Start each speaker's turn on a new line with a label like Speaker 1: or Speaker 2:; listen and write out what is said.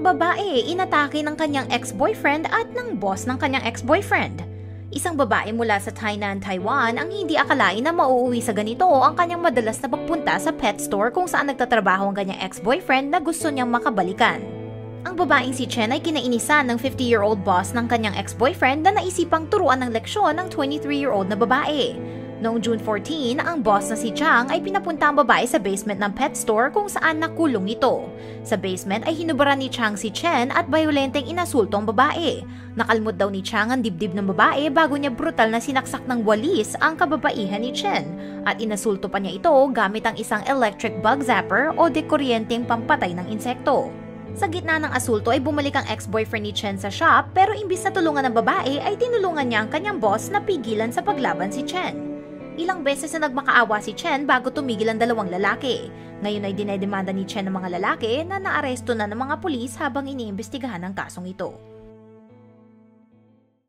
Speaker 1: Babae, inatake ng kanyang ex-boyfriend at ng boss ng kanyang ex-boyfriend. Isang babae mula sa Tainan, Taiwan ang hindi akalain na mauuwi sa ganito ang kanyang madalas na pagpunta sa pet store kung saan nagtatrabaho ang kanyang ex-boyfriend na gusto niyang makabalikan. Ang babaeng si Chen ay kinainisan ng 50-year-old boss ng kanyang ex-boyfriend na naisipang turuan ng leksyon ng 23-year-old na babae. Noong June 14, ang boss na si Chang ay pinapunta ang babae sa basement ng pet store kung saan nakulong ito. Sa basement ay hinubara ni Chang si Chen at bayolenteng inasulto ang babae. Nakalmot daw ni Chang ang dibdib ng babae bago niya brutal na sinaksak ng walis ang kababaihan ni Chen at inasulto pa niya ito gamit ang isang electric bug zapper o dekuryenteng pampatay ng insekto. Sa gitna ng asulto ay bumalik ang ex-boyfriend ni Chen sa shop pero imbis na tulungan ng babae ay tinulungan niya ang kanyang boss na pigilan sa paglaban si Chen. Ilang beses na nagmakaawa si Chen bago tumigil ang dalawang lalaki. Ngayon ay dinedemanda ni Chen ng mga lalaki na naaresto na ng mga pulis habang iniimbestigahan ang kasong ito.